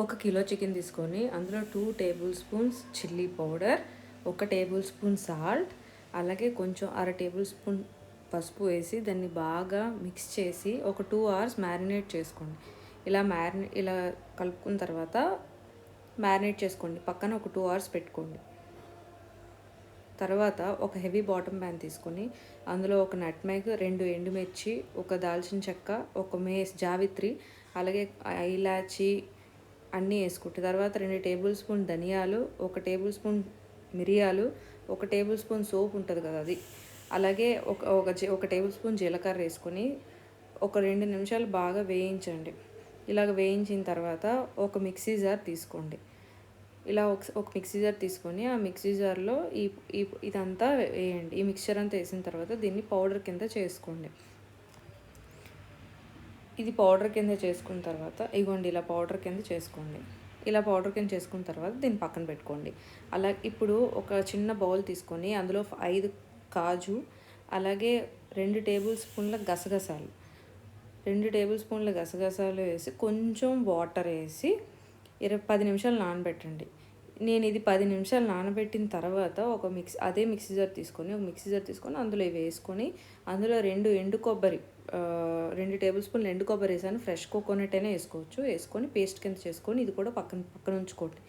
ఒక kilo chicken తీసుకొని అందులో two tablespoons chilli powder ఒక టేబుల్ స్పూన్ సాల్ట్ అలాగే కొంచెం అర టేబుల్ స్పూన్ పసుపు వేసి దాన్ని బాగా మిక్స్ చేసి ఒక టూ అవర్స్ మ్యారినేట్ చేసుకోండి. ఇలా మ్యారినే ఇలా కలుపుకున్న తర్వాత మ్యారినేట్ చేసుకోండి. పక్కన ఒక టూ అవర్స్ పెట్టుకోండి. తర్వాత ఒక హెవీ బాటమ్ ప్యాన్ తీసుకొని అందులో ఒక నట్ మ్యాగ్ రెండు ఎండుమిర్చి ఒక దాల్చిన చెక్క ఒక మేస్ జావిత్రి అలాగే ఇలాచి అన్నీ వేసుకుంటే తర్వాత రెండు టేబుల్ స్పూన్ ధనియాలు ఒక టేబుల్ స్పూన్ మిరియాలు ఒక టేబుల్ స్పూన్ సోప్ ఉంటుంది కదా అది. అలాగే ఒక ఒక ఒక టేబుల్ స్పూన్ జీలకర్ర వేసుకొని ఒక రెండు నిమిషాలు బాగా వేయించండి. ఇలాగ వేయించిన తర్వాత ఒక మిక్సీ జార్ తీసుకోండి. ఇలా ఒక ఒక మిక్సీ జార్ తీసుకొని ఆ మిక్సీ జార్లో ఈ ఈ ఇదంతా వేయండి. ఈ మిక్చర్ అంతా వేసిన తర్వాత దీన్ని పౌడర్ కింద చేసుకోండి. ఇది పౌడర్ కింద చేసుకున్న తర్వాత ఇగోండి ఇలా పౌడర్ కింద చేసుకోండి. ఇలా పౌడర్ కింద చేసుకున్న తర్వాత దీన్ని పక్కన పెట్టుకోండి. అలా ఇప్పుడు ఒక చిన్న బౌల్ తీసుకొని అందులో ఐదు కాజు అలాగే రెండు టేబుల్ స్పూన్ల గసగసాలు. రెండు టేబుల్ స్పూన్ల గసగసాలు వేసి కొంచెం వాటర్ వేసి ఇరవై పది నిమిషాలు నానబెట్టండి. నేను ఇది పది నిమిషాలు నానబెట్టిన తర్వాత ఒక మిక్స్ అదే మిక్సీ జార్ తీసుకొని ఒక మిక్సీ జార్ తీసుకొని అందులో వేసుకొని అందులో రెండు ఎండు కొబ్బరి రెండు టేబుల్ స్పూన్లు ఎండు కొబ్బరి వేసాను. ఫ్రెష్ కోకోనట్ అయినా వేసుకోవచ్చు. వేసుకొని పేస్ట్ కింద చేసుకొని ఇది కూడా పక్కన పక్కన ఉంచుకోండి.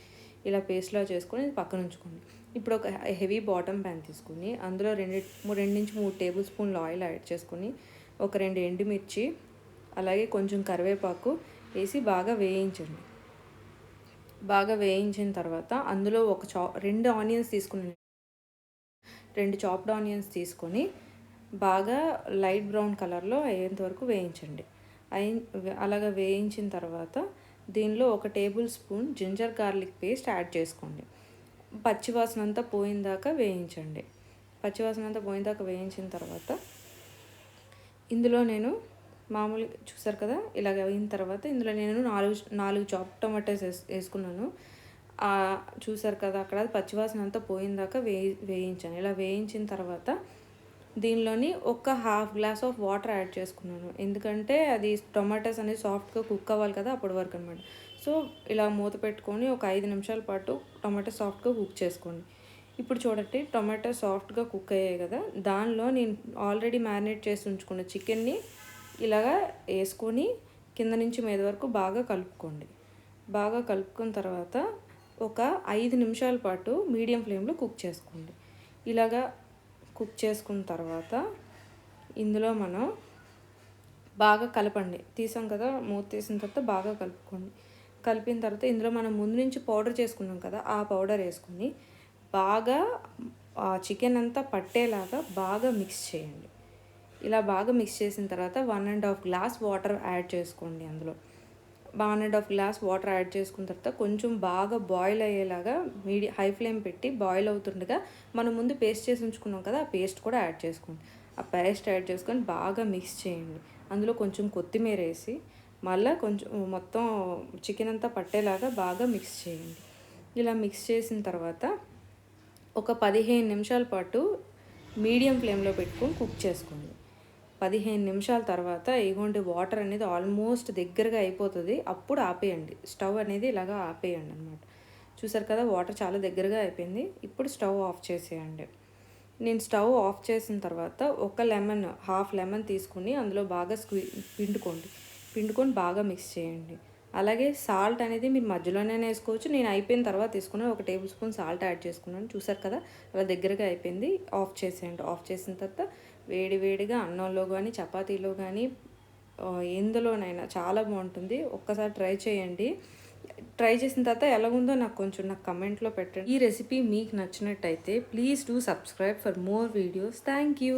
ఇలా పేస్ట్లో చేసుకొని ఇది పక్కన ఉంచుకోండి. ఇప్పుడు ఒక హెవీ బాటమ్ ప్యాన్ తీసుకుని అందులో రెండు రెండు నుంచి మూడు టేబుల్ స్పూన్లు ఆయిల్ యాడ్ చేసుకొని ఒక రెండు ఎండుమిర్చి అలాగే కొంచెం కరివేపాకు వేసి బాగా వేయించండి. బాగా వేయించిన తర్వాత అందులో ఒక చా రెండు ఆనియన్స్ తీసుకుని రెండు చాప్డ్ ఆనియన్స్ తీసుకొని బాగా లైట్ బ్రౌన్ కలర్లో అయ్యేంత వరకు వేయించండి. అయి అలాగ వేయించిన తర్వాత దీనిలో ఒక tablespoon ginger garlic paste add చేసుకోండి. పచ్చివాసన అంతా పోయిన దాకా వేయించండి పచ్చివాసన అంతా పోయిన దాకా వేయించిన తర్వాత ఇందులో నేను మామూలు చూసారు కదా ఇలాగ అయిన తర్వాత ఇందులో నేను నాలుగు నాలుగు చాప్ టొమాటోస్ వేసు వేసుకున్నాను. చూసారు కదా అక్కడ పచ్చివాసన అంతా పోయిన దాకా వేయి వేయించాను. ఇలా వేయించిన తర్వాత దీనిలోని ఒక half glass of water add చేసుకున్నాను. ఎందుకంటే అది టొమాటోస్ అనేది సాఫ్ట్గా కుక్ అవ్వాలి కదా అప్పటి వరకు అనమాట సో ఇలా మూత పెట్టుకొని ఒక ఐదు నిమిషాల పాటు టొమాటో సాఫ్ట్గా కుక్ చేసుకోండి. ఇప్పుడు చూడండి టొమాటో సాఫ్ట్గా కుక్ అయ్యాయి కదా. దానిలో నేను ఆల్రెడీ మ్యారినేట్ చేసి ఉంచుకున్న చికెన్ని ఇలాగా వేసుకొని కింద నుంచి మీద వరకు బాగా కలుపుకోండి. బాగా కలుపుకున్న తర్వాత ఒక ఐదు నిమిషాల పాటు మీడియం ఫ్లేమ్లో కుక్ చేసుకోండి. ఇలాగా కుక్ చేసుకున్న తర్వాత ఇందులో మనం బాగా కలపండి. తీసాం కదా మూత తీసిన తర్వాత బాగా కలుపుకోండి. కలిపిన తర్వాత ఇందులో మనం ముందు నుంచి పౌడర్ చేసుకున్నాం కదా ఆ పౌడర్ వేసుకొని బాగా చికెన్ అంతా పట్టేలాగా బాగా మిక్స్ చేయండి. ఇలా బాగా మిక్స్ చేసిన తర్వాత one and half glass water add చేసుకోండి అందులో. One and half glass water add చేసుకున్న తర్వాత కొంచెం బాగా బాయిల్ అయ్యేలాగా మీడియం హై ఫ్లేమ్ పెట్టి బాయిల్ అవుతుండగా మనం ముందు పేస్ట్ చేసి ఉంచుకున్నాం కదా ఆ పేస్ట్ కూడా యాడ్ చేసుకోండి. ఆ పేస్ట్ యాడ్ చేసుకొని బాగా మిక్స్ చేయండి. అందులో కొంచెం కొత్తిమీర వేసి మళ్ళీ కొంచెం మొత్తం చికెన్ అంతా పట్టేలాగా బాగా మిక్స్ చేయండి. ఇలా మిక్స్ చేసిన తర్వాత ఒక పదిహేను నిమిషాల పాటు మీడియం ఫ్లేమ్లో పెట్టుకొని కుక్ చేసుకోండి. పదిహేను నిమిషాల తర్వాత ఇగోండి వాటర్ అనేది ఆల్మోస్ట్ దగ్గరగా అయిపోతుంది. అప్పుడు ఆపేయండి. స్టవ్ అనేది ఇలాగా ఆపేయండి అనమాట చూసారు కదా వాటర్ చాలా దగ్గరగా అయిపోయింది. ఇప్పుడు స్టవ్ ఆఫ్ చేసేయండి. నేను స్టవ్ ఆఫ్ చేసిన తర్వాత ఒక లెమన్ హాఫ్ లెమన్ తీసుకుని అందులో బాగా స్క్వీ పిండుకోండి. పిండుకొని బాగా మిక్స్ చేయండి. అలాగే సాల్ట్ అనేది మీరు మధ్యలోనే వేసుకోవచ్చు. నేను అయిపోయిన తర్వాత తీసుకున్నాను ఒక టేబుల్ స్పూన్ సాల్ట్ యాడ్ చేసుకున్నాను. చూసారు కదా అలా దగ్గరగా అయిపోయింది. ఆఫ్ చేసేయండి. ఆఫ్ చేసిన తర్వాత వేడి వేడిగా అన్నంలో కానీ చపాతీలో కానీ ఎందులోనైనా చాలా బాగుంటుంది. ఒక్కసారి ట్రై చేయండి. ట్రై చేసిన తర్వాత ఎలా ఉందో నాకు కొంచెం నాకు కమెంట్లో పెట్టండి. ఈ రెసిపీ మీకు నచ్చినట్టయితే please do subscribe for more videos. Thank you.